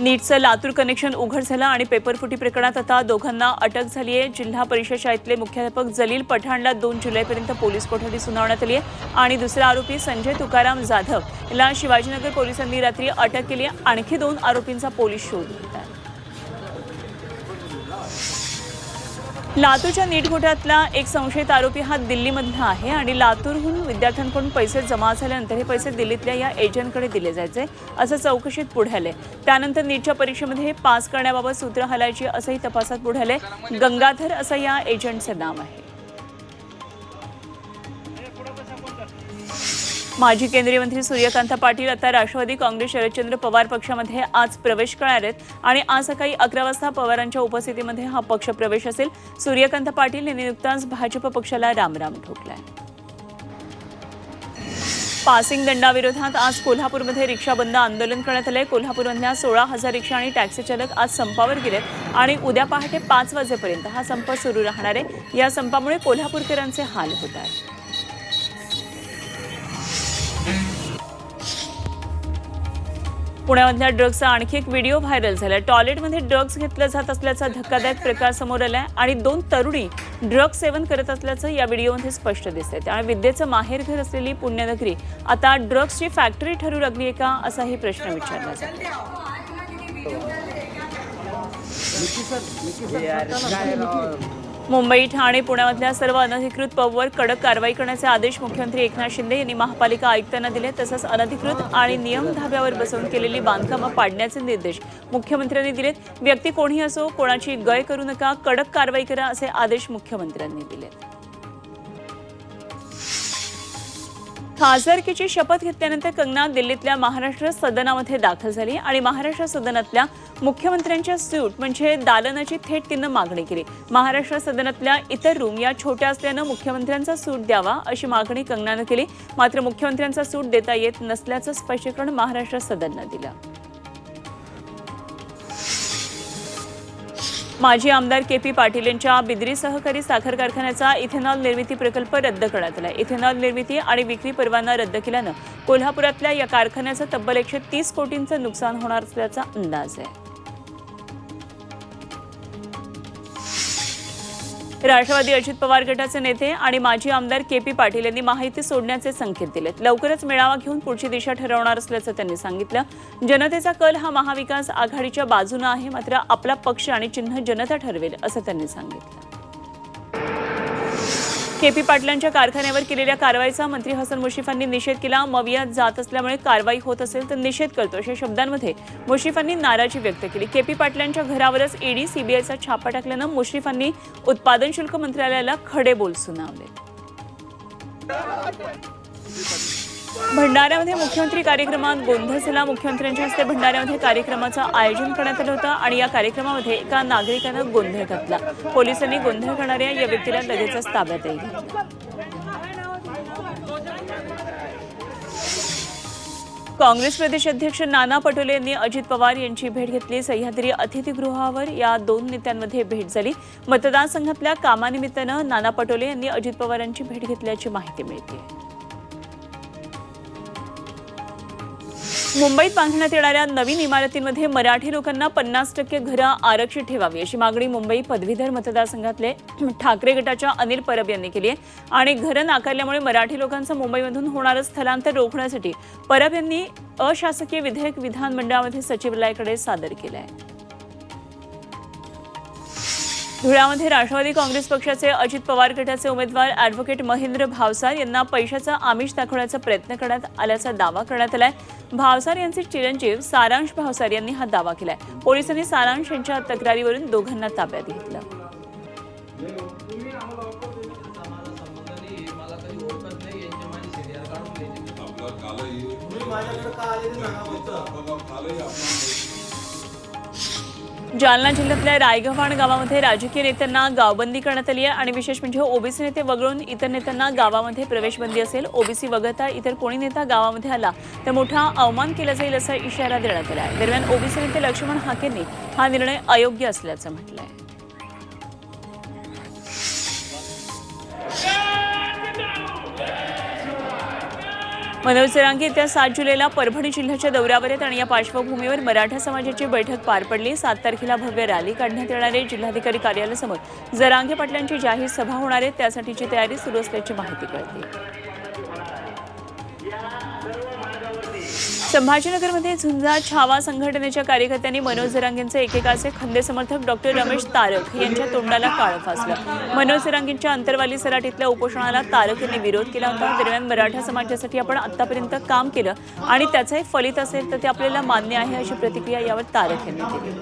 नीटचं Latur connection उघड झालं आणि पेपरफुटी प्रकरणात आता दोघांना अटक झाली आहे. जिल्हा परिषद शाळेतले मुख्याध्यापक जलील पठाणला दोन जुलैपर्यंत पोलीस कोठडी सुनावण्यात आली आहे. आणि दुसरा आरोपी संजय तुकाराम जाधव. याला शिवाजीनगर पोलिसांनी रात्री अटक केली आहे. आणखी दोन आरोपींचा पोलीस शोध घेत आहे. लातूरच्या नीट एक संशयित आरोपी हा दिल्लीमधला आहे आणि लातूरहून विद्यार्थ्यांकडून पैसे जमा झाल्यानंतर हे पैसे दिल्लीतल्या या एजंटकडे दिले जायचे. असं चौकशीत पुढे आले त्यानंतर नीटच्या परीक्षेमध्ये हे पास करण्याबाबत सूत्र हलायची असंही तपासात पुढे आले गंगाधर असं या एजंटचं नाव आहे. माजी केंद्रीय मंत्री सूर्यकांत पाटील आता राष्ट्रवादी काँग्रेस शरदचंद्र पवार पक्षामध्ये आज प्रवेश करणार आहेत. आणि आज सकाळी अकरा वाजता पवारांच्या उपस्थितीमध्ये हा पक्ष प्रवेश असेल. सूर्यकांत पाटील यांनी नुकताच भाजप पक्षाला रामराम ठोकलाय. पासिंग दंडाविरोधात आज कोल्हापूरमध्ये रिक्षा बंद आंदोलन करण्यात आलंय. कोल्हापूरमधल्या सोळा हजार रिक्षा आणि टॅक्सी चालक आज संपावर गेलेत. आणि उद्या पहाटे पाच वाजेपर्यंत हा संप सुरू राहणार आहे. या संपामुळे कोल्हापूरकरांचे हाल होत आहेत. पुण्यामधल्या ड्रग्सचा आणखी एक व्हिडिओ व्हायरल झाला टॉयलेटमध्ये ड्रग्ज घेतलं जात असल्याचा धक्कादायक प्रकार समोर आलाय आणि दोन तरुणी ड्रग्ज सेवन करत असल्याचं या व्हिडिओमध्ये स्पष्ट दिसतंय त्यामुळे विद्येचं माहेरघर असलेली पुण्यनगरी आता ड्रग्सची फॅक्टरी ठरू लागली आहे का असाही प्रश्न विचारला जातो मुंबई ठाणे पुण्यामधल्या सर्व अनधिकृत पबवर कडक कारवाई करण्याचे आदेश मुख्यमंत्री एकनाथ शिंदे यांनी महापालिका आयुक्तांना दिले तसंच अनधिकृत आणि नियम धाब्यावर बसवून केलेली बांधकामं पाडण्याचे निर्देश मुख्यमंत्र्यांनी दिलेत. व्यक्ती कोणी असो कोणाची गय करू नका कडक कारवाई करा असे आदेश मुख्यमंत्र्यांनी दिलेत. खासदारकीची शपथ घेतल्यानंतर कंगना दिल्लीतल्या महाराष्ट्र सदनामध्ये दाखल झाली आणि महाराष्ट्र सदनातल्या मुख्यमंत्र्यांच्या सूट म्हणजे दालनाची थेट तिनं मागणी केली. महाराष्ट्र सदनातल्या इतर रूम या छोट्या असल्यानं मुख्यमंत्र्यांचा सूट द्यावा अशी मागणी कंगनानं केली. मात्र मुख्यमंत्र्यांचा सूट देता येत नसल्याचं स्पष्टीकरण महाराष्ट्र सदननं दिलं. माजी आमदार के पी पाटील यांच्या बिद्री सहकारी साखर कारखान्याचा इथेनॉल निर्मिती प्रकल्प रद्द करण्यात आला. इथेनॉल निर्मिती आणि विक्री परवाना रद्द केल्यानं कोल्हापुरातल्या या कारखान्याचं तब्बल एकशे तीस कोटींचं नुकसान होणार असल्याचा अंदाज आहे. राष्ट्रवादी अजित पवार गटाचे नेते आणि माजी आमदार के पी पाटील यांनी माहिती सोडण्याचे संकेत दिलेत. लवकरच मेळावा घेऊन पुढची दिशा ठरवणार असल्याचं त्यांनी सांगितलं. जनतेचा कल हा महाविकास आघाडीच्या बाजूनं आहे मात्र आपला पक्ष आणि चिन्ह जनता ठरवेल असं त्यांनी सांगितलं. के पी पाटलांच्या कारखान्यावर केलेल्या कारवाईचा मंत्री हसन मुश्रीफांनी निषेध केला. मवियात जात असल्यामुळे कारवाई होत असेल तर निषेध करतो अशा शब्दांमध्ये मुश्रीफांनी नाराजी व्यक्त केली. के पी पाटलांच्या घरावरच ईडी सीबीआयचा छापा टाकल्यानं मुश्रीफांनी उत्पादन शुल्क मंत्रालयाला खडे बोल सुनावले. भंडाऱ्यामध्ये मुख्यमंत्री कार्यक्रमात गोंधळ झाला मुख्यमंत्र्यांच्या हस्ते भंडाऱ्यामध्ये कार्यक्रमाचं आयोजन करण्यात आलं होतं आणि या कार्यक्रमामध्ये एका नागरिकानं गोंधळ घातला. पोलिसांनी गोंधळ करणाऱ्या या व्यक्तीला लगेचच ताब्यात काँग्रेस प्रदेश अध्यक्ष नाना पटोले यांनी अजित पवार यांची भेट घेतली. सह्याद्री अतिथीगृहावर या दोन नेत्यांमध्ये भेट झाली. मतदारसंघातल्या कामानिमित्तानं नाना पटोले यांनी अजित पवार यांची भेट घेतल्याची माहिती मिळते. मुंबईत बांधण्यात येणाऱ्या नवीन इमारतींमध्ये मराठी लोकांना पन्नास टक्के घरं आरक्षित ठेवावी अशी मागणी मुंबई पदवीधर मतदारसंघातले ठाकरे गटाच्या अनिल परब यांनी केली आहे. आणि घरं नाकारल्यामुळे मराठी लोकांचं मुंबईमधून होणारं स्थलांतर रोखण्यासाठी परब यांनी अशासकीय विधेयक विधानमंडळामध्ये सचिवालयाकडे सादर केलं आहे. धुळ्यामध्ये राष्ट्रवादी काँग्रेस पक्षाचे अजित पवार गटाचे उमेदवार अॅडव्होकेट महेंद्र भावसार यांना पैशाचा आमिष दाखवण्याचा प्रयत्न करण्यात आल्याचा दावा करण्यात आलाय. भावसार यांचे चिरंजीव सारांश भावसार यांनी हा दावा केलाय. पोलिसांनी सारांश यांच्या तक्रारीवरून दोघांना ताब्यात घेतलं. कालही कालही आपण जालना जिल्ह्यातल्या रायगव्हाण गावामध्ये राजकीय नेत्यांना गावबंदी करण्यात आली आहे आणि विशेष म्हणजे ओबीसी नेते वगळून इतर नेत्यांना गावामध्ये प्रवेशबंदी असेल ओबीसी वगळता इतर कोणी नेता गावामध्ये आला तर मोठा अवमान केला जाईल असा इशारा देण्यात आला आहे. दरम्यान ओबीसी नेते लक्ष्मण हाकेंनी हा निर्णय अयोग्य असल्याचं म्हटलं आहे मनोज जरांगे येत्या सात जुलैला परभणी जिल्ह्याच्या दौऱ्यावर आहेत आणि या पार्श्वभूमीवर मराठा समाजाची बैठक पार पडली. सात तारखेला भव्य रॅली काढण्यात येणार आहे. जिल्हाधिकारी कार्यालयासमोर जरांगे पाटलांची जाहीर सभा होणार आहे. त्यासाठीची तयारी सुरू असल्याची माहिती कळते. संभाजीनगरमध्ये झुंजा छावा संघटनेच्या कार्यकर्त्यांनी मनोज जरांगेंचे एकेकाचे खंदे समर्थक डॉक्टर रमेश तारक यांच्या तोंडाला काळं फासलं. मनोज जरांगेंच्या अंतरवाली सराटीतल्या उपोषणाला तारक यांनी विरोध केला होता. दरम्यान मराठा समाजासाठी आपण आतापर्यंत काम केलं आणि त्याचंही फलित असेल तर ते आपल्याला मान्य आहे अशी प्रतिक्रिया यावर तारक यांनी दिली.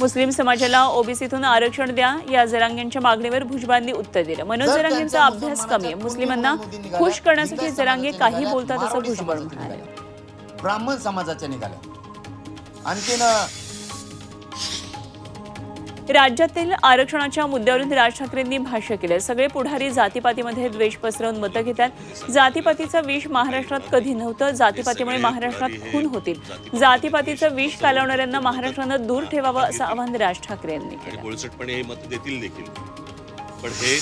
मुस्लिम समाजाला ओबीसीतून आरक्षण द्या या जरांगेंच्या मागणीवर भुजबळांनी उत्तर दिलं. मनोज जरांगेंचा अभ्यास कमी आहे. मुस्लिमांना खुश करण्यासाठी जरांगे काही बोलतात असं भुजबळ म्हणाले ब्राह्मण समाजाच्या निघाल्या आणखीन राज्यातील आरक्षणाच्या मुद्द्यावरून राज ठाकरेंनी भाष्य केलं. सगळे पुढारी जातीपातीमध्ये द्वेष पसरवून मतं घेतात. जातीपातीचं विष महाराष्ट्रात कधी नव्हतं जातीपातीमुळे महाराष्ट्रात खून होतील. जातीपातीचं विष कालवणाऱ्यांना महाराष्ट्रानं दूर ठेवावं असं आवाहन राज ठाकरे यांनी केलं. हे मत देतील देखील. पण हे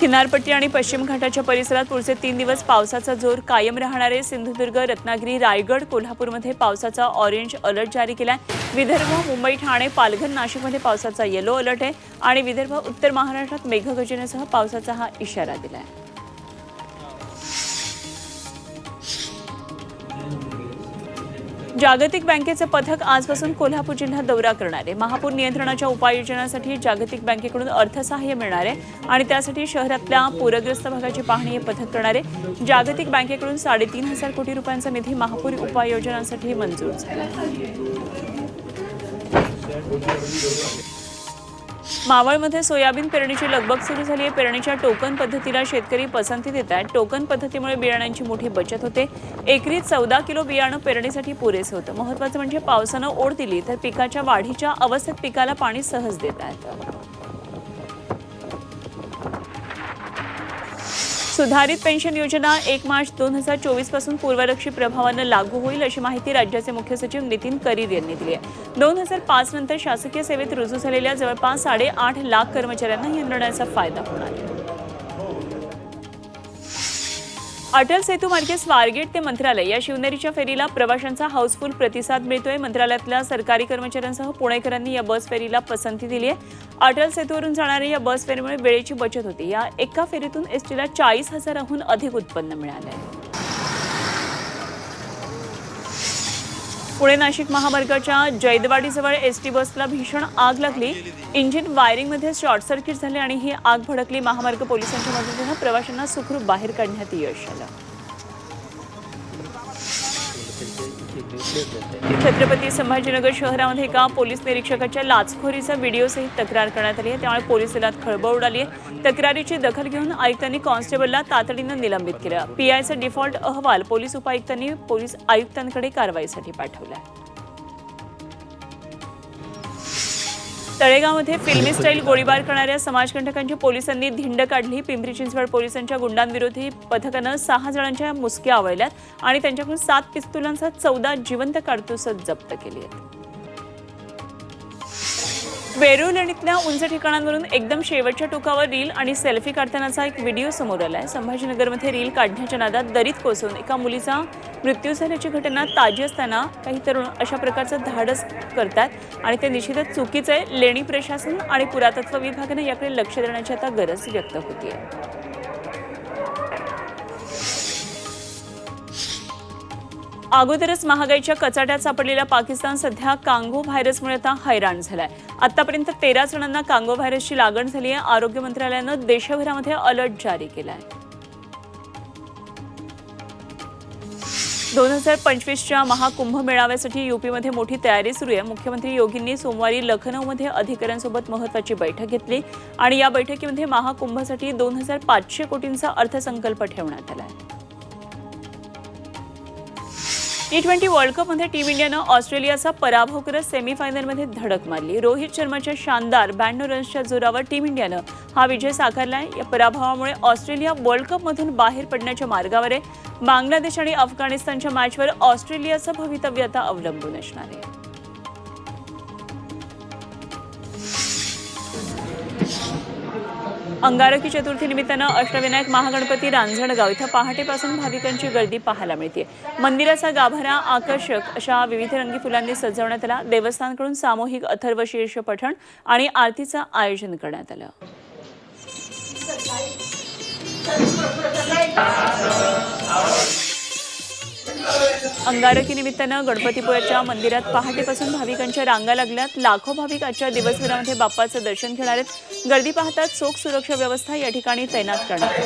किनारपट्टी आणि पश्चिम घाटाच्या परिसरात पुढचे तीन दिवस पावसाचा जोर कायम राहणारे सिंधुदुर्ग रत्नागिरी रायगड कोल्हापूरमध्ये पावसाचा ऑरेंज अलर्ट जारी केला आहे विदर्भ मुंबई ठाणे पालघर नाशिकमध्ये पावसाचा येलो अलर्ट आहे. आणि विदर्भ उत्तर महाराष्ट्रात मेघगर्जनेसह पावसाचा हा इशारा दिला आहे जागतिक बँकेचं पथक आजपासून कोल्हापूर जिल्ह्यात दौरा करणार आहे. महापूर नियंत्रणाच्या उपाययोजनासाठी जागतिक बँकेकडून अर्थसहाय्य मिळणार आहे आणि त्यासाठी शहरातल्या पूरग्रस्त भागाची पाहणी हे पथक करणार आहे. जागतिक बँकेकडून साडेतीन हजार कोटी रुपयांचा निधी महापूर उपाययोजनांसाठी मंजूर झाला. मावळमध्ये सोयाबीन पेरणीची लगबग सुरू झाली आहे. पेरणीच्या टोकन पद्धतीला शेतकरी पसंती देत आहेत. टोकन पद्धतीमुळे बियाण्यांची मोठी बचत होते. एकरी चौदा किलो बियाणं पेरणीसाठी पुरेसं होतं. महत्वाचं म्हणजे पावसानं ओढ दिली तर पिकाच्या वाढीच्या अवस्थेत पिकाला पाणी सहज देत आहेत सुधारित पेन्शन योजना एक मार्च दोन हजार चोवीसपासून पूर्वलक्षी प्रभावानं लागू होईल अशी माहिती राज्याचे मुख्य सचिव नितीन करीर यांनी दिली आहे. दोन हजार पाच नंतर शासकीय सेवेत रुजू झालेल्या जवळपास साडेआठ लाख कर्मचाऱ्यांना या निर्णयाचा फायदा होणार आहे. अटल सेतू मार्गे स्वारगेट ते मंत्रालय या शिवनेरीच्या फेरीला प्रवाशांचा हाऊसफुल प्रतिसाद मिळतोय. मंत्रालयातल्या सरकारी कर्मचाऱ्यांसह पुणेकरांनी या बस फेरीला पसंती दिली आहे. अटल सेतूवरून जाणाऱ्या या बस फेरीमुळे वेळेची बचत होते. या एका फेरीतून एसटीला चाळीस हजाराहून अधिक उत्पन्न मिळालं आहे. पुणे नाशिक महामार्गाच्या जैदवाडीजवळ एस टी बसला भीषण आग लागली. इंजिन वायरिंगमध्ये शॉर्ट सर्किट झाले आणि ही आग भडकली. महामार्ग पोलिसांच्या मदतीनं प्रवाशांना सुखरूप बाहेर काढण्यात यश आलं. छत्रपती संभाजीनगर शहरामध्ये एका पोलीस निरीक्षकाच्या लाचखोरीचा व्हिडिओसहित तक्रार करण्यात आली आहे. त्यामुळे पोलीस दलात खळबळ उडाली आहे. तक्रारीची दखल घेऊन आयुक्तांनी कॉन्स्टेबलला तातडीनं निलंबित केलं. पीआयचा डिफॉल्ट अहवाल पोलीस उपायुक्तांनी पोलीस आयुक्तांकडे कारवाईसाठी पाठवला तळेगावमध्ये फिल्मी स्टाईल गोळीबार करणाऱ्या समाजकंटकांची पोलिसांनी धिंड काढली. पिंपरी चिंचवड पोलिसांच्या गुंडांविरोधी पथकानं सहा जणांच्या मुसक्या आवळल्यात आणि त्यांच्याकडून सात पिस्तुलांसह चौदा जिवंत काडतुसं जप्त केली आहेत. वेरूळ लेणीतल्या उंच ठिकाणांवरून एकदम शेवटच्या टोकावर रील आणि सेल्फी काढतानाचा एक व्हिडिओ समोर आला आहे संभाजीनगरमध्ये रील काढण्याच्या नादात दरीत कोसळून एका मुलीचा मृत्यू झाल्याची घटना ताजी असताना काही तरुण अशा प्रकारचं धाडस करतात आणि ते निश्चितच चुकीचं आहे. लेणी प्रशासन आणि पुरातत्व विभागाने याकडे लक्ष देण्याची आता गरज व्यक्त आहे अगोदरच महागाईच्या कचाट्यात सापडलेला पाकिस्तान सध्या कांगो व्हायरसमुळे आता हैराण झालाय. आतापर्यंत तेरा जणांना कांगो व्हायरसची लागण झाली आहे आरोग्य मंत्रालयानं देशभरामध्ये अलर्ट जारी केला आहे दोन हजार पंचवीसच्या महाकुंभ मेळाव्यासाठी युपीमध्ये मोठी तयारी सुरू आहे. मुख्यमंत्री योगींनी सोमवारी लखनौमध्ये अधिकाऱ्यांसोबत महत्वाची बैठक घेतली आणि या बैठकीमध्ये महाकुंभासाठी दोन हजार पाचशे कोटींचा अर्थसंकल्प ठेवण्यात आला आहे टी ट्वेंटी वर्ल्ड कपमध्ये टीम इंडियानं ऑस्ट्रेलियाचा पराभव करत सेमीफायनलमध्ये धडक मारली. रोहित शर्माच्या शानदार ब्याण्णव रन्सच्या जोरावर टीम इंडियानं हा विजय साकारलाय. या पराभवामुळे ऑस्ट्रेलिया वर्ल्ड कपमधून बाहेर पडण्याच्या मार्गावर आहे. बांगलादेश आणि अफगाणिस्तानच्या मॅचवर ऑस्ट्रेलियाचं भवितव्य आता अवलंबून असणार आहे. अंगारकी चतुर्थी निमित्तानं अष्टविनायक महागणपती रांजणगाव इथं पहाटेपासून भाविकांची गर्दी पाहायला मिळते मंदिराचा गाभारा आकर्षक अशा विविध रंगी फुलांनी सजवण्यात आला. देवस्थानकडून सामूहिक अथर्वशीर्ष पठण आणि आरतीचं आयोजन करण्यात आलं. अंगारकी निमित्तानं गणपतीपुळ्याच्या मंदिरात पहाटेपासून भाविकांच्या रांगा लागल्यात. लाखो भाविक आजच्या दिवसभरामध्ये बाप्पाचं दर्शन घेणार आहेत. गर्दी पाहतात चोख सुरक्षा व्यवस्था या ठिकाणी तैनात करण्यात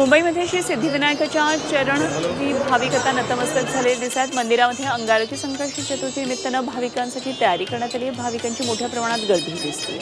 मुंबईमध्ये श्री सिद्धिविनायकाच्या चरण ही भाविक आता नतमस्तक झालेले दिसतात मंदिरामध्ये अंगारकी संकष्टी चतुर्थी निमित्तानं भाविकांसाठी तयारी करण्यात आली. आहे भाविकांची मोठ्या प्रमाणात गर्दी दिसते.